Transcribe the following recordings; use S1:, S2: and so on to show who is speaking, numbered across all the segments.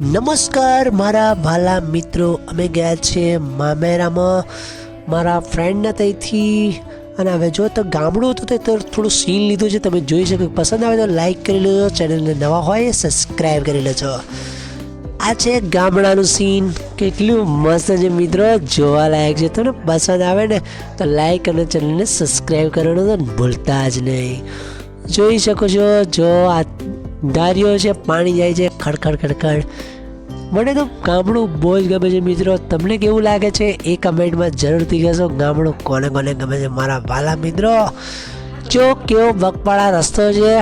S1: નમસ્કાર, મારા ભાલા મિત્રો. અમે ગયા છીએ મામેરામાં. મારા ફ્રેન્ડના ત્યાંથી અને હવે જો તો ગામડું હતું તે થોડું સીન લીધું છે. તમે જોઈ શકો. પસંદ આવે તો લાઈક કરી લેજો. ચેનલને નવા હોય સબસ્ક્રાઈબ કરી લેજો. આ છે ગામડાનું સીન કેટલું મસ્ત છે મિત્રો. જોવાલાયક છે. તમને પસંદ આવે ને, તો લાઈક અને ચેનલને સબસ્ક્રાઈબ કરવાનું તો ભૂલતા જ નહીં. જોઈ શકો છો. જો આ ધારીઓ છે, પાણી જાય છે, ખડખડ ખડખડ. મને તો ગામડું બહુ જ ગમે છે મિત્રો. તમને કેવું લાગે છે એ કમેન્ટમાં જરૂરથી કહેશો. ગામડું કોને કોને ગમે છે મારા વાલા મિત્રો? જો કેવો બગપાળા રસ્તો છે.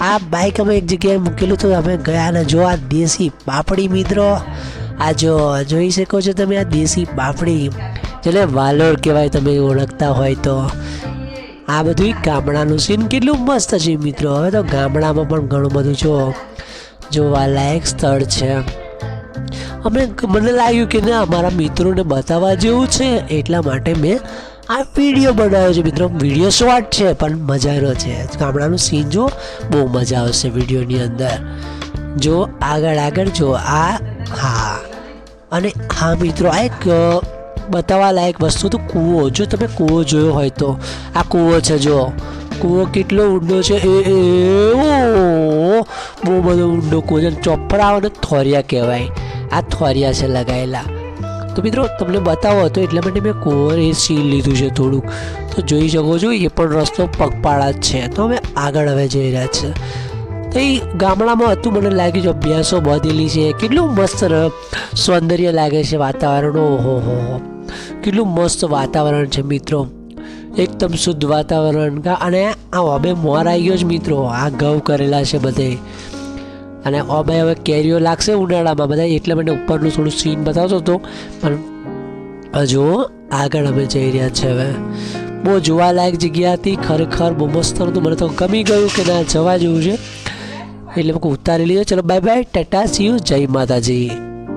S1: આ બાઇક અમે એક જગ્યાએ મૂકેલું હતું. અમે ગયા અને જો આ દેશી પાપડી મિત્રો, આ જો જોઈ શકો છો તમે આ દેશી પાપડી જેને વાલોડ કહેવાય, તમે ઓળખતા હોય તો. આ બધું ગામડાનું સીન કેટલું મસ્ત છે મિત્રો. હવે તો ગામડામાં પણ ઘણું બધું જો જોવાલાયક સ્થળ છે. અમે મને લાગ્યું કે ના અમારા મિત્રોને બતાવવા જેવું છે, એટલા માટે મેં આ વીડિયો બનાવ્યો છે. મિત્રો વીડિયો શોર્ટ છે, પણ મજાનો છે. ગામડાનું સીન જો બહુ મજા આવશે વિડીયોની અંદર. જો આગળ આગળ જો આ, હા. અને હા મિત્રો, આ એક બતાવવા લાયક વસ્તુ તો કૂવો. જો તમે કૂવો જોયો હોય તો. આ કૂવો છે, જો. કૂવો કેટલો ઊંડો છે. એ એ, ઓ. બહુ બધો ઊંડો કૂવો છે. ચોપડા આવે ને થોરિયા કહેવાય. આ થોરિયા છે લગાવેલા તો મિત્રો, તમને બતાવો હતો એટલા માટે મેં કૂવો એ સીલ લીધું છે થોડુંક. તો જોઈ શકો છો, એ પણ રસ્તો પગપાળા જ છે. તો અમે આગળ હવે જઈ રહ્યા છે. તો એ ગામડામાં હતું, મને લાગ્યું છે અભ્યાસો બધેલી છે. કેટલું મસ્ત સૌંદર્ય લાગે છે વાતાવરણ. ઓહો, હો હો. કેટલું મસ્ત વાતાવરણ છે મિત્રો. એકદમ શુદ્ધ વાતાવરણ. અને આ ઓબે મોર આવી ગયો છે મિત્રો. આ ઘઉં કરેલા છે બધે. અને ઓબે હવે કેરીઓ લાગશે ઉનાળામાં. બધા એટલે મને ઉપરનું થોડું સીન બતાવતો હતો પણ હજુ આગળ અમે જઈ રહ્યા છે હવે. બહુ જોવાલાયક જગ્યા હતી. ખરેખર બહુ મસ્ત હતું. મને તો ગમી ગયું કે ના જવા જેવું છે. એટલે ઉતારી લીધો. ચલો bye bye tata. See you જય માતાજી.